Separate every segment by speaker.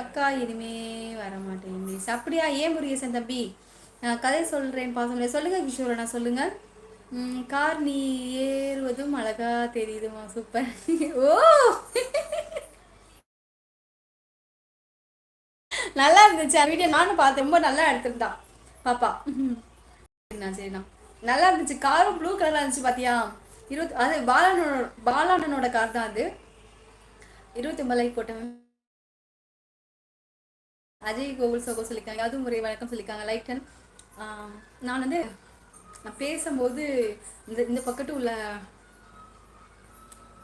Speaker 1: அக்கா இனிமே வரமாட்டேன் மிஸ் அப்படியா ஏன் முருகேசன் தம்பி? நான் கதை சொல்றேன் பாசம் சொல்லுங்க கிஷோரனா சொல்லுங்கள் கார் நீ ஏறுவதும் அழகா தெரியுதுமா சூப்பர். ஓ! நல்லா இருந்துச்சு அந்த வீடியோ நானும் பார்த்தேன். ரொம்ப நல்லா எடுத்துருந்தான் பாப்பா. சரிண்ணா சரிண்ணா. நல்லா இருந்துச்சு. காரும் ப்ளூ கலர்ல இருந்துச்சு பாத்தியா? இருபத்தி அது பாலானோட பாலானனோட கார் தான் அது. இருபத்தி ஒன்பது லைக் போட்டேன் அஜய் கோகுல் சகோ சொல்லியிருக்காங்க அதுவும் முறை வணக்கம் சொல்லியிருக்காங்க லைட்டன் நான் வந்து நான் பேசும்போது இந்த இந்த பக்கத்து உள்ள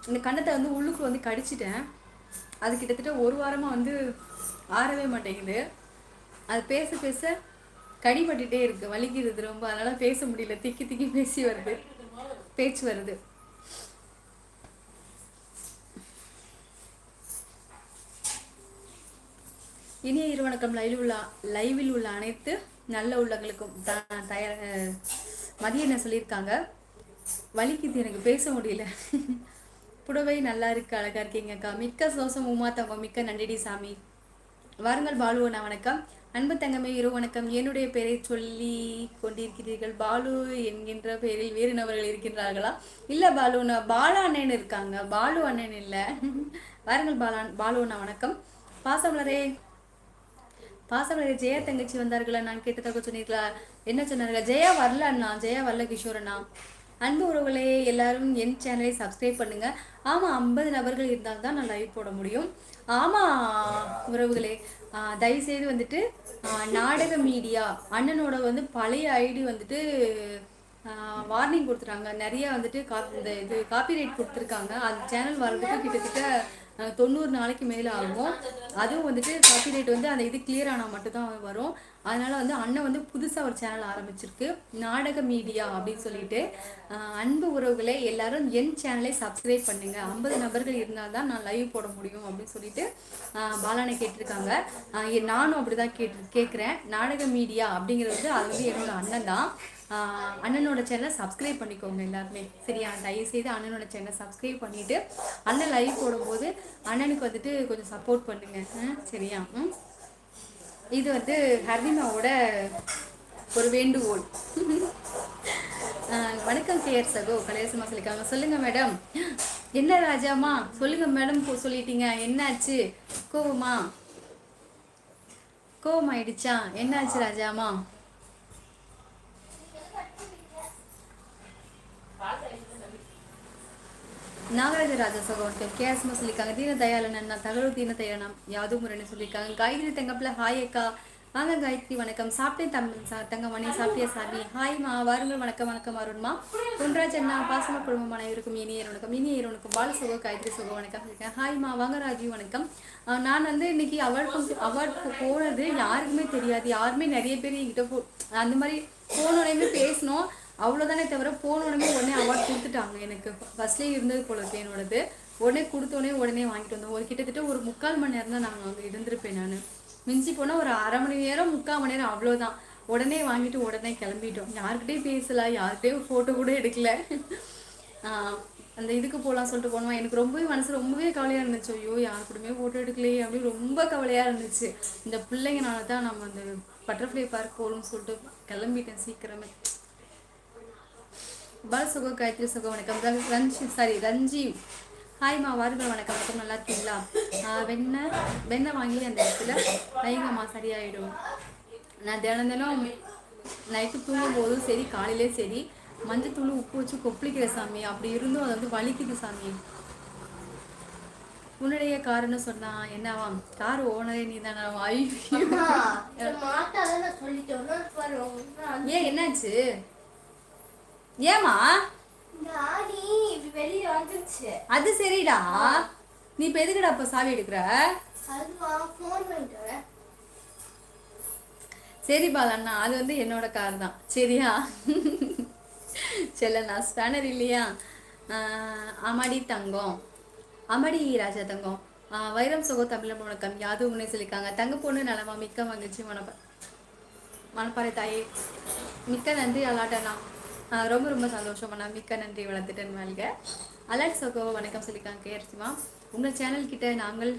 Speaker 1: இந்த கண்ணத்தை வந்து உள்ளுக்கு வந்து கடிச்சிட்டேன். அது கிட்டத்தட்ட ஒரு வாரமாக வந்து ஆறவே மாட்டேங்குது. அது பேச பேச கடிபட்டுட்டே இருக்கு வலிக்கிறது ரொம்ப. அதனால பேச முடியல. திக்கி திக்கி பேசி வருது. பேச்சு வருது. இனிய இருவணக்கம் லைவில் உள்ள லைவில் உள்ள அனைத்து நல்ல உள்ளங்களுக்கும் தயார் மதியம் என்ன சொல்லியிருக்காங்க? வலிக்குது எனக்கு பேச முடியல. புடவை நல்லா இருக்கு அழகா இருக்கீங்கக்கா மிக்க சோசம் உமா தங்கம். மிக்க நன்றிடி சாமி. வாருங்கள் பாலு நான் வணக்கம். அன்பு தங்கமே இரு வணக்கம். என்னுடைய பெயரை சொல்லி கொண்டிருக்கிறீர்கள். பாலு என்கின்ற பெயரில் வேறு நபர்கள் இருக்கின்றார்களா? இல்லை பாலு பாலா அண்ணன் இருக்காங்க. பாலு அண்ணன் இல்லை. வாருங்கள் பாலா பாலு அண்ணா வணக்கம். பாசமலரே பாசமலரே ஜெயா தங்கச்சி வந்தார்களா? நான் கேட்டதாக சொன்னீர்களா? என்ன சொன்னார்கள்? ஜெயா வரல அண்ணா ஜெயா வரல கிஷோர் அண்ணா அன்பு உறவுகளே எல்லாரும் என் சேனலை சப்ஸ்கிரைப் பண்ணுங்க. ஆமா ஐம்பது நபர்கள் இருந்தால் தான் நான் லைவ் போட முடியும். ஆமா உறவுகளே தயவுசெய்து வந்துட்டு நாடக மீடியா அண்ணனோட வந்து பழைய ஐடி வந்துட்டு வார்னிங் கொடுத்துட்டாங்க. நிறைய வந்துட்டு காப்பி இந்த இது காப்பி ரைட் கொடுத்துருக்காங்க. அந்த சேனல் வர்றதுக்கு கிட்டத்தட்ட தொண்ணூறு நாளைக்கு மேலே ஆகும். அதுவும் வந்துட்டு காப்பி வந்து அந்த இது கிளியர் ஆனால் மட்டும்தான் வரும். அதனால வந்து அண்ணன் வந்து புதுசாக ஒரு சேனல் ஆரம்பிச்சிருக்கு. நாடக மீடியா அப்படின்னு சொல்லிட்டு அன்பு உறவுகளை எல்லாரும் என் சேனலை சப்ஸ்கிரைப் பண்ணுங்க. ஐம்பது நபர்கள் இருந்தால் தான் நான் லைவ் போட முடியும் அப்படின்னு சொல்லிட்டு பாலானை கேட்டிருக்காங்க. நானும் அப்படிதான் கேட்டு கேட்குறேன் நாடக மீடியா அப்படிங்கிறது வந்து அது வந்து என்னோட அண்ணன் தான். அண்ணனோட சேனலை சப்ஸ்கிரைப் பண்ணிக்கோங்க எல்லாருமே. சரியா? தயவுசெய்து அண்ணனோட சேனலை சப்ஸ்கிரைப் பண்ணிவிட்டு அண்ணன் லைவ் போடும்போது அண்ணனுக்கு வந்துட்டு கொஞ்சம் சப்போர்ட் பண்ணுங்க. சரியா? இது வந்து ஹர்னிமாவோட ஒரு வேண்டுகோள். வணக்கம் கேஆர் சகோ கலையசமா சொல்லியிருக்காங்க சொல்லுங்க மேடம். என்ன ராஜாமா சொல்லுங்க மேடம் சொல்லிட்டீங்க. என்னாச்சு? கோவமா? கோவம் ஆயிடுச்சா என்னாச்சு ராஜாமா நாகராஜ ராஜா சகோதரர் கேஸ்மா சொல்லியிருக்காங்க. தீன தயாளன் அண்ணா தகவல் தீன தயாளனம் யாதும் முறைன்னு சொல்லியிருக்காங்க. காய்கறி தங்கப்பில் ஹாய் அக்கா. வாங்க காயத்ரி வணக்கம். சாப்பிட்டேன் தமிழ் சா தங்கமணி சாப்பிட்டிய சாமி? ஹாய்மா வாருங்கள். வணக்கம் வணக்கம் அருண்மா. பொன்ராஜ் அண்ணா பாசம குடும்பமான இருக்கும் இனிய வணக்கம் இனியர் வணக்கம் பால சுகோ காயத்ரி சுகோ வணக்கம். சொல்லியிருக்கேன் ஹாய்மா வாங்க ராஜீவ் வணக்கம். நான் வந்து இன்னைக்கு அவார்ட் ஃபங்க்ஷன் அவார்ட் போனது யாருக்குமே தெரியாது. யாருமே நிறைய பேர் என்கிட்ட போ அந்த மாதிரி போனோடனே பேசணும். அவ்வளோதானே தவிர போனோடனே உடனே அவார்ட் கொடுத்துட்டாங்க எனக்கு. ஃபர்ஸ்ட்லேயே இருந்தது போல என்னோடது. உடனே கொடுத்தோடனே உடனே வாங்கிட்டு வந்தோம். ஒரு கிட்டத்தட்ட ஒரு முக்கால் மணி நேரம் தான் நாங்கள் அங்கே இருந்திருப்பேன் நான். மிஞ்சி போனால் ஒரு அரை மணி நேரம் முக்கால் மணி நேரம் அவ்வளோதான் உடனே வாங்கிட்டு உடனே கிளம்பிட்டோம். யாருக்கிட்டையும் பேசல யார்கிட்டையும் ஃபோட்டோ கூட எடுக்கல. அந்த இதுக்கு போகலாம் சொல்லிட்டு போனோம். எனக்கு ரொம்பவே மனசு ரொம்பவே கவலையாக இருந்துச்சு. ஐயோ யார் கூடமே ஃபோட்டோ எடுக்கலையே அப்படின்னு ரொம்ப கவலையாக இருந்துச்சு. இந்த பிள்ளைங்கனால தான் நம்ம அந்த பட்டர்ஃப்ளை பார்க் போகணும்னு சொல்லிட்டு கிளம்பிட்டேன் சீக்கிரமே. பால் சுக காயத்ரி சுக வணக்கம். ரஞ்சி. சாரி ரஞ்சீவ் ஹாய்மா வாருங்கள் வணக்கம். வணக்கம் நல்லா இருக்கீங்களா? வெண்ணெய் வெண்ணெய் வாங்கி அந்த இடத்துல வைங்கம்மா சரியாயிடும். நான் தினம் தினம் நைட்டு தூங்கும் போதும் சரி காலையிலே சரி மஞ்சள் தூள் உப்பு வச்சு கொப்பளிக்கிற சாமி. அப்படி இருந்தும் அது வந்து வலிக்குது சாமி. உன்னுடைய காருன்னு சொன்னா என்னவா? கார் ஓனரே நீ தானே ஏன் என்னாச்சு? ஏமா அது சரிடா. நீ இப்ப எதுக்குடா இப்ப சாவி எடுக்கிற? சரி பாலண்ணா அது வந்து என்னோட கார் தான். சரியா? செல்லண்ணா ஸ்பேனர் இல்லையா? அமடி தங்கம். அமடி ராஜா தங்கம். வைரம் சுகோ தமிழ் வணக்கம். யாதும் முன்னே சொல்லியிருக்காங்க. தங்க பொண்ணு நலமா மிக்க மகிழ்ச்சி மனப்பா மனப்பாறை தாயே. மிக்க நன்றி அலாட்டண்ணா. ரொம்ப ரொம்ப சந்தோஷம் நான் மிக்க நன்றி வளர்த்துட்டேன் வாழ்க. அலர்ட் சோகோ வணக்கம் சொல்லிக்காங்க கேர்சிமா உங்கள் சேனல் கிட்ட நாங்கள்